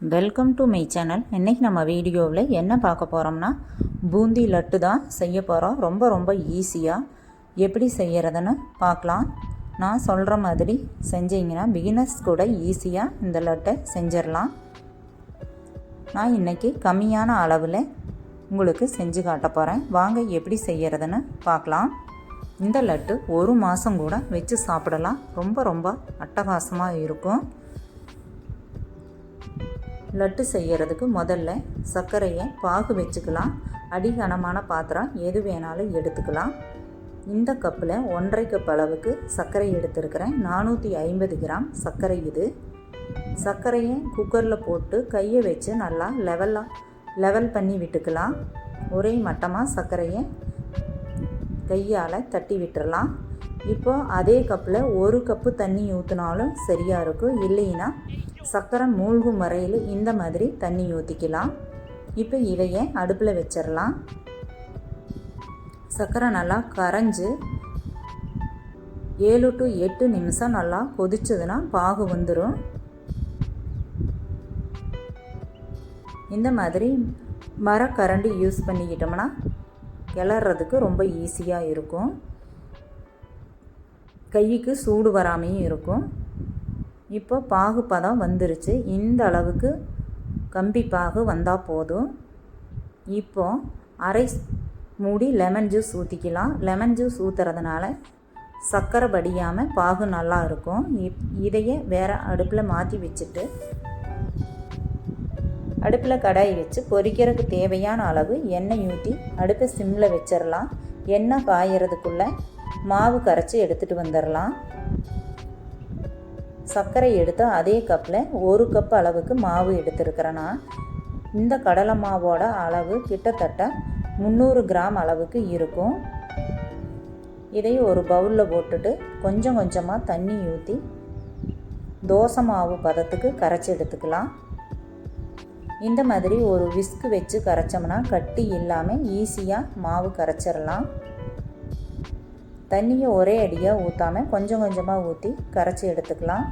Welcome to my channel இன்றைக்கி நம்ம வீடியோவில் என்ன பார்க்க போகிறோம்னா பூந்தி லட்டு தான் செய்ய போகிறோம் ரொம்ப ரொம்ப ஈஸியாக எப்படி செய்கிறதுன்னு பார்க்கலாம். நான் சொல்கிற மாதிரி செஞ்சீங்கன்னா பிகினர்ஸ் கூட ஈஸியாக இந்த லட்டை செஞ்சிடலாம். நான் இன்றைக்கி கம்மியான அளவில் உங்களுக்கு செஞ்சு காட்ட போகிறேன் வாங்க எப்படி செய்கிறதுன்னு பார்க்கலாம். இந்த லட்டு ஒரு மாதம் கூட வச்சு சாப்பிடலாம். ரொம்ப ரொம்ப அட்டகாசமாக இருக்கும். லட்டு செய்கிறதுக்கு முதல்ல சர்க்கரையை பாகு வச்சுக்கலாம். அடிகனமான பாத்திரம் எது வேணாலும் எடுத்துக்கலாம். இந்த கப்பில் ஒன்றரை கப் அளவுக்கு சர்க்கரை எடுத்துருக்கிறேன். நானூற்றி ஐம்பது கிராம் சர்க்கரை இது. சர்க்கரையை குக்கரில் போட்டு கையை வச்சு நல்லா லெவலாக லெவல் பண்ணி விட்டுக்கலாம். ஒரே மட்டமாக சர்க்கரையை கையால் தட்டி விட்டுறலாம். இப்போ அதே கப்பில் ஒரு கப்பு தண்ணி ஊற்றினாலும் சரியாக இருக்கும். இல்லைன்னா சர்க்கரை மூழ்கும் வரையில் இந்த மாதிரி தண்ணி ஊற்றிக்கலாம் இப்போ இதையே அடுப்பில் வச்சிடலாம். சர்க்கரை நல்லா கரைஞ்சி ஏழு டு எட்டு நிமிஷம் நல்லா கொதிச்சதுன்னா பாகு வந்துடும் இந்த மாதிரி மரக்கரண்டி யூஸ் பண்ணிக்கிட்டோம்னா கிளறதுக்கு ரொம்ப ஈஸியாக இருக்கும். கைக்கு சூடு வராமையும் இருக்கும். இப்போ பாகு பதம் வந்துருச்சு. இந்த அளவுக்கு கம்பி பாகு வந்தால் போதும். இப்போ அரை மூடி லெமன் ஜூஸ் ஊற்றிக்கலாம் லெமன் ஜூஸ் ஊற்றுறதுனால சர்க்கரை படியாமல் பாகு நல்லா இருக்கும். இப் இதையே வேறு அடுப்பில் மாற்றி வச்சுட்டு அடுப்பில் கடாய் வச்சு பொரிக்கிறதுக்கு தேவையான அளவு எண்ணெய் ஊற்றி அடுப்பை சிம்மில் வச்சிடலாம் எண்ணெய் காயறதுக்குள்ளே மாவு கரைச்சி எடுத்துகிட்டு வந்துடலாம் சர்க்கரை எடுத்து அதே கப்பில் ஒரு கப் அளவுக்கு மாவு எடுத்துருக்கிறேன்னா இந்த கடலை மாவோட அளவு கிட்டத்தட்ட முந்நூறு கிராம் அளவுக்கு இருக்கும். இதை ஒரு பவுலில் போட்டுட்டு கொஞ்சம் கொஞ்சமாக தண்ணி ஊற்றி தோசை மாவு பதத்துக்கு கரைச்சி எடுத்துக்கலாம். இந்த மாதிரி ஒரு விஸ்கு வச்சு கரைச்சோம்னா கட்டி இல்லாமல் ஈஸியாக மாவு கரைச்சிடலாம் தண்ணியை ஒரே அடியாக ஊற்றாமல் கொஞ்சம் கொஞ்சமாக ஊற்றி கரைச்சி எடுத்துக்கலாம்.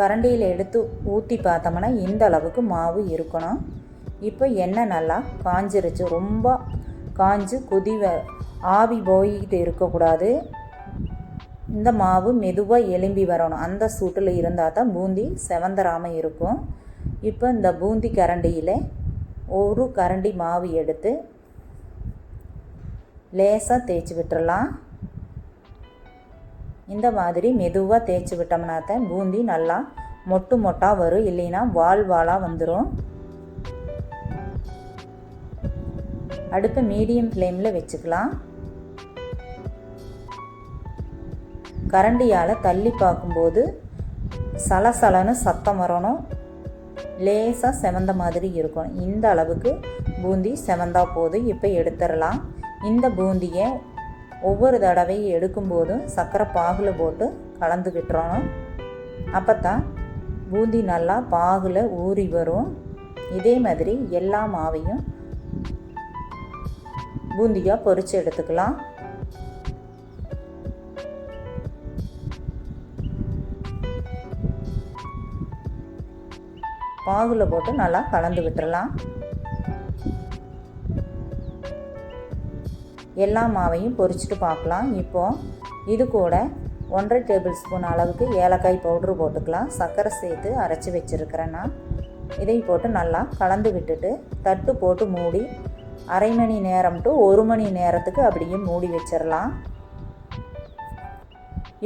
கரண்டியில் எடுத்து ஊற்றி பார்த்தோம்னா இந்த அளவுக்கு மாவு இருக்கணும். இப்போ எண்ணெய் நல்லா காஞ்சிருச்சு. ரொம்ப காஞ்சு கொதி ஆவி போய்கிட்டு இருக்கக்கூடாது. இந்த மாவு மெதுவாக எலும்பி வரணும். அந்த சூட்டில் இருந்தால் தான் பூந்தி செவந்தராமல் இருக்கும். இப்போ இந்த பூந்தி கரண்டியில் ஒரு கரண்டி மாவு எடுத்து லேசாக தேய்ச்சி விட்டுறலாம். இந்த மாதிரி மெதுவாக தேய்ச்சி விட்டோம்னா தான் பூந்தி நல்லா மொட்டு மொட்டாக வரும். இல்லைன்னா வால் வாலாக வந்துடும் அடுத்து மீடியம் ஃப்ளேமில் வச்சுக்கலாம். கரண்டியால் தள்ளி பார்க்கும்போது சலசலன்னு சத்தம் வரணும். லேசாக செவந்த மாதிரி இருக்கணும். இந்த அளவுக்கு பூந்தி செவந்தா போதும். இப்போ எடுத்துடலாம். இந்த பூந்தியை ஒவ்வொரு தடவையும் எடுக்கும்போதும் சர்க்கரை பாகில் போட்டு கலந்து விட்டுறணும். அப்போ தான் பூந்தி நல்லா பாகில் ஊறி வரும். இதே மாதிரி எல்லா மாவையும் பூந்தியாக பொறிச்சு எடுத்துக்கலாம். பாகுல போட்டு நல்லா கலந்து விட்டுறலாம். எல்லா மாவையும் பொரிச்சிட்டு பார்க்கலாம். இப்போது இது கூட ஒன்றரை டேபிள் ஸ்பூன் அளவுக்கு ஏலக்காய் பவுட்ரு போட்டுக்கலாம். சர்க்கரை சேர்த்து அரைச்சி வச்சுருக்கிறேன்னா இதை போட்டு நல்லா கலந்து விட்டுட்டு தட்டு போட்டு மூடி அரை மணி நேரம் டு ஒரு மணி நேரத்துக்கு அப்படியே மூடி வச்சிடலாம்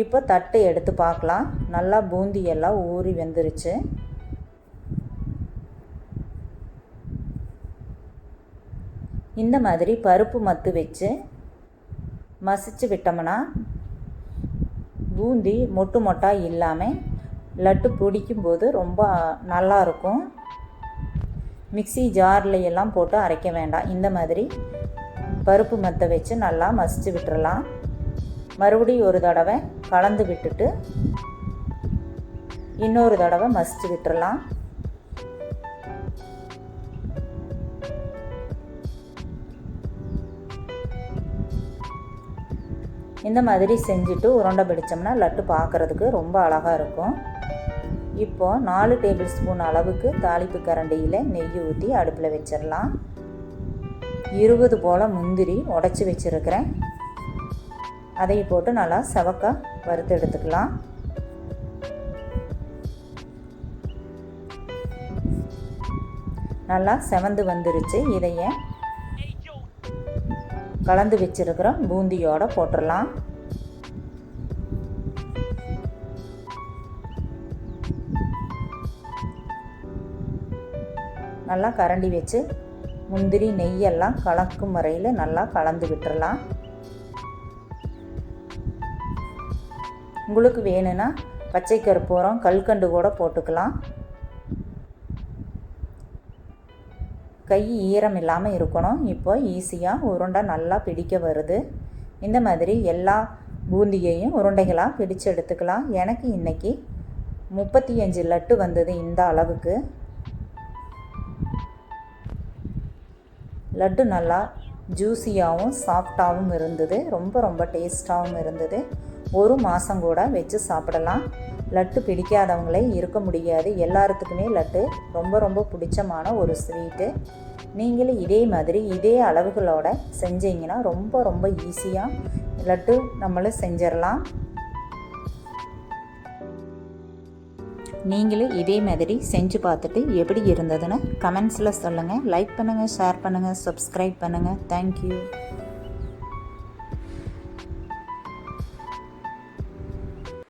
இப்போ தட்டை எடுத்து பார்க்கலாம். நல்லா பூந்தி எல்லாம் ஊறி வெந்துருச்சு. இந்த மாதிரி பருப்பு மத்து வச்சு மசிச்சு விட்டோம்னா பூந்தி மொட்டு மொட்டாக இல்லாமல் லட்டு பிடிக்கும்போது ரொம்ப நல்லாயிருக்கும் மிக்சி ஜாரில் எல்லாம் போட்டு அரைக்க வேண்டாம். இந்த மாதிரி பருப்பு மத்தை வச்சு நல்லா மசிச்சு விட்டுறலாம். மறுபடியும் ஒரு தடவை கலந்து விட்டுட்டு இன்னொரு தடவை மசிச்சு விட்டுறலாம். இந்த மாதிரி செஞ்சுட்டு உருண்டை பிடிச்சோம்னா லட்டு பார்க்குறதுக்கு ரொம்ப அழகாக இருக்கும். இப்போது நாலு டேபிள் ஸ்பூன் அளவுக்கு தாளிப்பு கரண்டியில் நெய் ஊற்றி அடுப்பில் வச்சிடலாம். இருபது போல் முந்திரி உடச்சி வச்சுருக்கிறேன். அதை போட்டு நல்லா செவக்க வறுத்து எடுத்துக்கலாம். நல்லா செவந்து வந்துருச்சு. இதையே கலந்து வச்சிருக்கிற பூந்தியோட போட்டுடலாம் நல்லா கரண்டி வச்சு முந்திரி நெய்யெல்லாம் கலக்கும் முறையில் நல்லா கலந்து விட்டுறலாம். உங்களுக்கு வேணும்னா பச்சை கருப்பூரம் கல்கண்டு கூட போட்டுக்கலாம். கை ஈரம் இல்லாமல் இருக்கணும். இப்போ ஈஸியாக உருண்டை நல்லா பிடிக்க வருது. இந்த மாதிரி எல்லா பூந்தியையும் உருண்டைகளாக பிடிச்சு எடுத்துக்கலாம். எனக்கு இன்றைக்கி முப்பத்தி அஞ்சு லட்டு வந்தது இந்த அளவுக்கு. லட்டு நல்லா ஜூஸியாகவும் சாஃப்டாகவும் இருந்தது. ரொம்ப ரொம்ப டேஸ்ட்டாகவும் இருந்தது. ஒரு மாதம் கூட வச்சு சாப்பிடலாம். லட்டு பிடிக்காதவங்களே இருக்க முடியாது. எல்லாத்துக்குமே லட்டு ரொம்ப ரொம்ப பிடிச்சமான ஒரு ஸ்வீட்டு நீங்களும் இதே மாதிரி இதே அளவுகளோட செஞ்சீங்கன்னா ரொம்ப ரொம்ப ஈஸியாக லட்டு நம்மளும் செஞ்சிடலாம் நீங்களும் இதே மாதிரி செஞ்சு பார்த்துட்டு எப்படி இருந்ததுன்னு கமெண்ட்ஸில் சொல்லுங்கள் லைக் பண்ணுங்கள் ஷேர் பண்ணுங்கள் சப்ஸ்கிரைப் பண்ணுங்கள் தேங்க்யூ